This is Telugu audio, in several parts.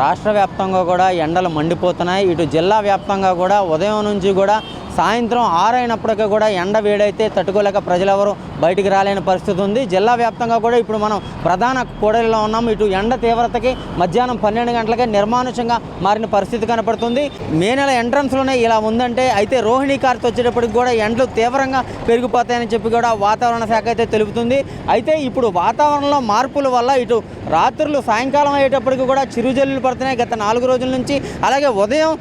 రాష్ట్ర వ్యాప్తంగా కూడా ఎండలు మండిపోతున్నాయి. ఇటు జిల్లా వ్యాప్తంగా కూడా ఉదయం నుంచి కూడా సాయంత్రం ఆరైనప్పటికీ కూడా ఎండ వేడైతే తట్టుకోలేక ప్రజలెవరూ బయటికి రాలేని పరిస్థితి ఉంది. జిల్లా వ్యాప్తంగా కూడా ఇప్పుడు మనం ప్రధాన కూడలిలో ఉన్నాం ఇటు ఎండ తీవ్రతకి మధ్యాహ్నం పన్నెండు గంటలకే నిర్మానుషంగా మారిన పరిస్థితి కనపడుతుంది. మే నెల ఎంట్రన్స్లోనే ఇలా ఉందంటే అయితే రోహిణి కార్తె వచ్చేటప్పటికి కూడా ఎండలు తీవ్రంగా పెరిగిపోతాయని చెప్పి కూడా వాతావరణ శాఖ అయితే తెలుపుతుంది. అయితే ఇప్పుడు వాతావరణంలో మార్పుల వల్ల ఇటు రాత్రులు సాయంకాలం అయ్యేటప్పటికి కూడా చిరుజల్లులు పడుతున్నాయి గత నాలుగు రోజుల నుంచి. అలాగే ఉదయం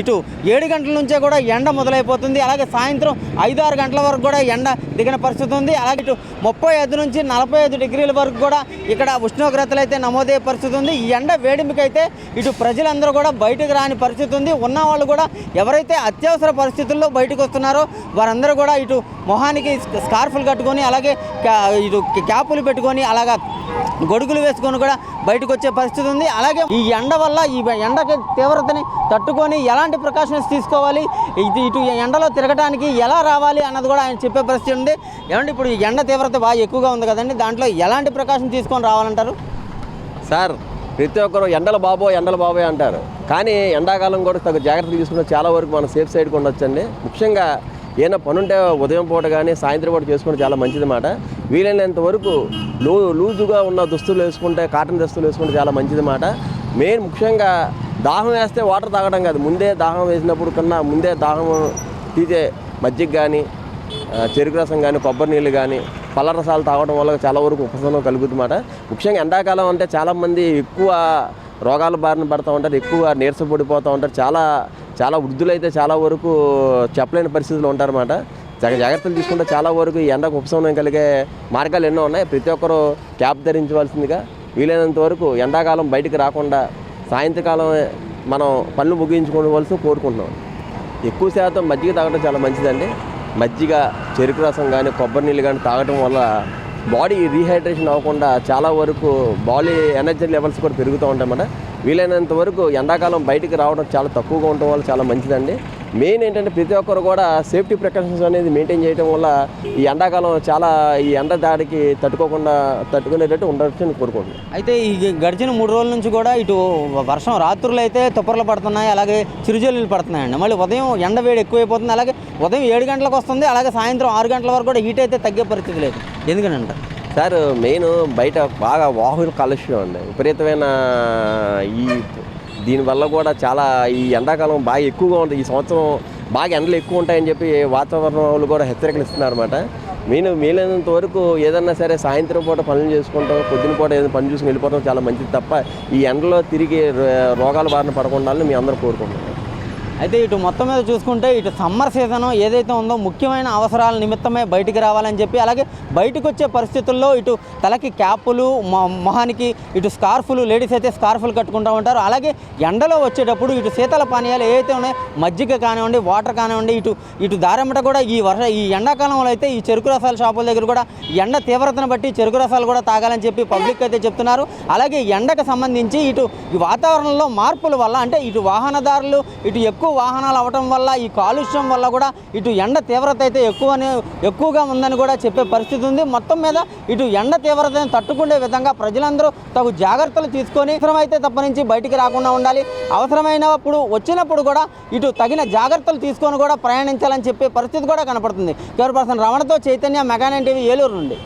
ఇటు ఏడు గంటల నుంచే కూడా ఎండ మొదలైపోతుంది. అలాగే సాయంత్రం ఐదు ఆరు గంటల వరకు కూడా ఎండ దిగిన పరిస్థితి ఉంది. అలాగే ఇటు ముప్పై ఐదు నుంచి నలభై ఐదు డిగ్రీల వరకు కూడా ఇక్కడ ఉష్ణోగ్రతలు అయితే నమోదయ్యే పరిస్థితి ఉంది. ఈ ఎండ వేడింపుకైతే ఇటు ప్రజలందరూ కూడా బయటకు రాని పరిస్థితి ఉంది. ఉన్న వాళ్ళు కూడా ఎవరైతే అత్యవసర పరిస్థితుల్లో బయటకు వస్తున్నారో వారందరూ కూడా ఇటు మొహానికి స్కార్ఫులు కట్టుకొని అలాగే ఇటు క్యాపులు పెట్టుకొని అలాగా గొడుగులు వేసుకొని కూడా బయటకు వచ్చే పరిస్థితి ఉంది. అలాగే ఈ ఎండ వల్ల ఈ ఎండకి తీవ్రతని తట్టుకొని ఎలాంటి ప్రికాషన్స్ తీసుకోవాలి? ఇది ఇటు ఈ ఎండలో తిరగడానికి ఎలా రావాలి అన్నది కూడా ఆయన చెప్పే పరిస్థితి ఉంది. ఏమంటే ఇప్పుడు ఈ ఎండ తీవ్రత బాగా ఎక్కువగా ఉంది కదండి దాంట్లో ఎలాంటి ప్రికాషన్ తీసుకొని రావాలంటారు? సార్ ప్రతి ఒక్కరు ఎండల బాబో ఎండల బాబోయ్ అంటారు. కానీ ఎండాకాలం కూడా తగు జాగ్రత్తలు తీసుకుంటే చాలా వరకు మనం సేఫ్ సైడ్కి ఉండొచ్చండి. ముఖ్యంగా ఏదైనా పనుంటే ఉదయం పూట కానీ సాయంత్రం పూట చేసుకుంటే చాలా మంచిది మాట. వీలైనంత వరకు లూ లూజుగా ఉన్న దుస్తులు వేసుకుంటే కాటన్ దుస్తులు వేసుకుంటే చాలా మంచిది మాట. మెయిన్ ముఖ్యంగా దాహం వేస్తే వాటర్ తాగడం కాదు. ముందే దాహం వేసినప్పుడు కన్నా ముందే దాహం తీసే మజ్జిగ కానీ చెరుకు రసం కానీ కొబ్బరి నీళ్ళు కానీ పళ్ళ రసాలు తాగడం వల్ల చాలా వరకు ఉపశమనం కలుగుతుందన్నమాట ముఖ్యంగా ఎండాకాలం అంటే చాలామంది ఎక్కువ రోగాల బారిన పడుతూ ఉంటారు ఎక్కువ నీరసపడిపోతూ ఉంటారు. చాలా చాలా వృద్ధులైతే చాలా వరకు చెప్పలేని పరిస్థితులు ఉంటారన్నమాట జాగ్రత్తలు తీసుకుంటే చాలా వరకు ఎండకు ఉపశమనం కలిగే మార్గాలు ఎన్నో ఉన్నాయి. ప్రతి ఒక్కరూ క్యాప్ ధరించవలసిందిగా వీలైనంత వరకు ఎండాకాలం బయటికి రాకుండా సాయంత్రకాలం మనం పనులు ముగించుకోవలసి కోరుకుంటున్నాం. ఎక్కువ శాతం మజ్జిగ తాగడం చాలా మంచిదండి. మజ్జిగ చెరుకు రసం కానీ కొబ్బరి నీళ్ళు కానీ తాగడం వల్ల బాడీ రీహైడ్రేషన్ అవ్వకుండా చాలా వరకు బాడీ ఎనర్జీ లెవెల్స్ కూడా పెరుగుతూ ఉంటాయన్నమాట వీలైనంత వరకు ఎండాకాలం బయటికి రావడం చాలా తక్కువగా ఉండటం వల్ల చాలా మంచిదండి. మెయిన్ ఏంటంటే ప్రతి ఒక్కరు కూడా సేఫ్టీ ప్రికాషన్స్ అనేది మెయింటైన్ చేయడం వల్ల ఈ ఎండాకాలం చాలా ఈ ఎండ దాడికి తట్టుకోకుండా తట్టుకునేటట్టు ఉండొచ్చని కోరుకుంటున్నాను. అయితే ఈ గడిచిన మూడు రోజుల నుంచి కూడా ఇటు వర్షం రాత్రులు అయితే తుప్పర్లు పడుతున్నాయి అలాగే చిరుజల్లులు పడుతున్నాయండి. మళ్ళీ ఉదయం ఎండ వేడి ఎక్కువైపోతుంది అలాగే ఉదయం ఏడు గంటలకు వస్తుంది అలాగే సాయంత్రం ఆరు గంటల వరకు కూడా హీట్ అయితే తగ్గే పరిస్థితి లేదు. ఎందుకని అంటారు సార్ మెయిన్ బయట బాగా వాహుల కాలుష్యం అండి. విపరీతమైన ఈ దీనివల్ల కూడా చాలా ఈ ఎండాకాలం బాగా ఎక్కువగా ఉంటుంది ఈ సంవత్సరం బాగా ఎండలు ఎక్కువ ఉంటాయని చెప్పి వాతావరణ వాళ్ళు కూడా హెచ్చరికలు ఇస్తున్నారు అనమాట మెయిన్ వీలైనంత వరకు ఏదన్నా సరే సాయంత్రం పూట పనులు చేసుకుంటాం పొద్దున పూట ఏదైనా పని చూసుకుని వెళ్ళిపోవడం చాలా మంచిది తప్ప ఈ ఎండలో తిరిగి రో- రోగాల బారిన పడకుండా మీ అందరూ కోరుకుంటున్నాం. అయితే ఇటు మొత్తం మీద చూసుకుంటే ఇటు సమ్మర్ సీజన్ ఏదైతే ఉందో ముఖ్యమైన అవసరాల నిమిత్తమే బయటికి రావాలని చెప్పి అలాగే బయటకు వచ్చే పరిస్థితుల్లో ఇటు తలకి క్యాపులు మొ- మొహానికి ఇటు స్కార్ఫులు లేడీస్ అయితే స్కార్ఫులు కట్టుకుంటూ ఉంటారు. అలాగే ఎండలో వచ్చేటప్పుడు ఇటు శీతల పానీయాలు ఏవైతే ఉన్నాయో మజ్జిగ కానివ్వండి వాటర్ కానివ్వండి ఇటు ఇటు దారెంబట కూడా ఈ వర్ష ఈ ఎండాకాలంలో అయితే ఈ చెరుకు రసాల షాపుల దగ్గర కూడా ఎండ తీవ్రతను బట్టి చెరుకు రసాలు కూడా తాగాలని చెప్పి పబ్లిక్ అయితే చెప్తున్నారు. అలాగే ఎండకు సంబంధించి ఇటు ఈ వాతావరణంలో మార్పుల వల్ల అంటే ఇటు వాహనదారులు ఇటు ఎక్కువ వాహనాలు అవటం వల్ల ఈ కాలుష్యం వల్ల కూడా ఇటు ఎండ తీవ్రత అయితే ఎక్కువనే ఎక్కువగా ఉందని కూడా చెప్పే పరిస్థితి ఉంది. మొత్తం మీద ఇటు ఎండ తీవ్రతను తట్టుకునే విధంగా ప్రజలందరూ తగు జాగ్రత్తలు తీసుకొని అవసరమైతే తప్ప నుంచి బయటికి రాకుండా ఉండాలి. అవసరమైనప్పుడు వచ్చినప్పుడు కూడా ఇటు తగిన జాగ్రత్తలు తీసుకొని కూడా ప్రయాణించాలని చెప్పే పరిస్థితి కూడా కనపడుతుంది. Camera person రమణతో Chaitanya Mega Nine TV Eluru నుండి.